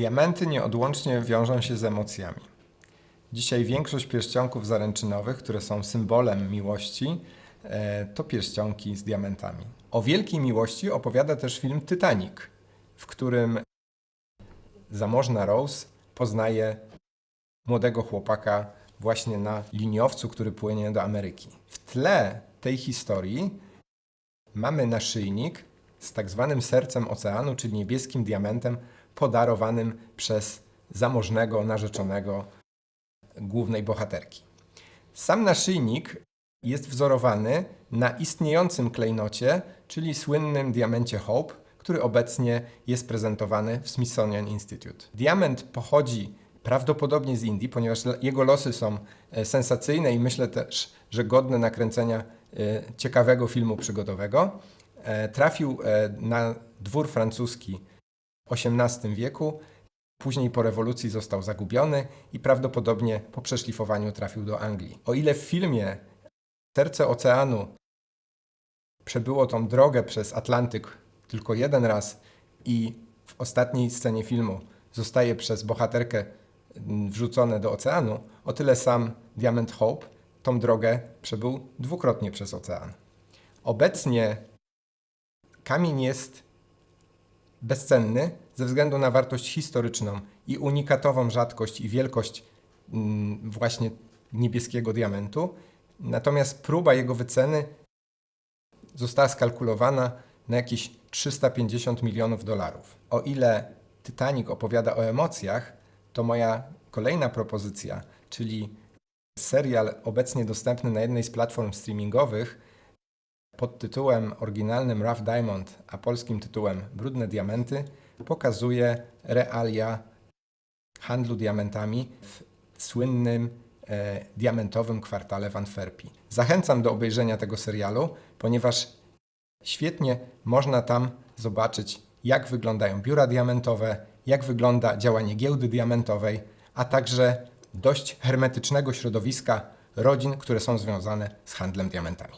Diamenty nieodłącznie wiążą się z emocjami. Dzisiaj większość pierścionków zaręczynowych, które są symbolem miłości, e, to pierścionki z diamentami. O wielkiej miłości opowiada też film Titanic, w którym zamożna Rose poznaje młodego chłopaka właśnie na liniowcu, który płynie do Ameryki. W tle tej historii mamy naszyjnik z tak zwanym sercem oceanu, czyli niebieskim diamentem podarowanym przez zamożnego narzeczonego głównej bohaterki. Sam naszyjnik jest wzorowany na istniejącym klejnocie, czyli słynnym diamencie Hope, który obecnie jest prezentowany w Smithsonian Institute. Diament pochodzi prawdopodobnie z Indii, ponieważ jego losy są e, sensacyjne i myślę też, że godne nakręcenia e, ciekawego filmu przygodowego. E, Trafił na dwór francuski XVIII wieku, później po rewolucji został zagubiony i prawdopodobnie po przeszlifowaniu trafił do Anglii. O ile w filmie Serce Oceanu przebyło tą drogę przez Atlantyk tylko jeden raz i w ostatniej scenie filmu zostaje przez bohaterkę wrzucone do oceanu, o tyle sam Diamond Hope tą drogę przebył dwukrotnie przez ocean. Obecnie kamień jest bezcenny ze względu na wartość historyczną i unikatową rzadkość i wielkość mm, właśnie niebieskiego diamentu. Natomiast próba jego wyceny została skalkulowana na jakieś 350 milionów dolarów. O ile Titanic opowiada o emocjach, to moja kolejna propozycja, czyli serial obecnie dostępny na jednej z platform streamingowych pod tytułem oryginalnym Rough Diamond, a polskim tytułem Brudne Diamenty, pokazuje realia handlu diamentami w słynnym e, diamentowym kwartale w Antwerpii. Zachęcam do obejrzenia tego serialu, ponieważ świetnie można tam zobaczyć, jak wyglądają biura diamentowe, jak wygląda działanie giełdy diamentowej, a także dość hermetycznego środowiska rodzin, które są związane z handlem diamentami.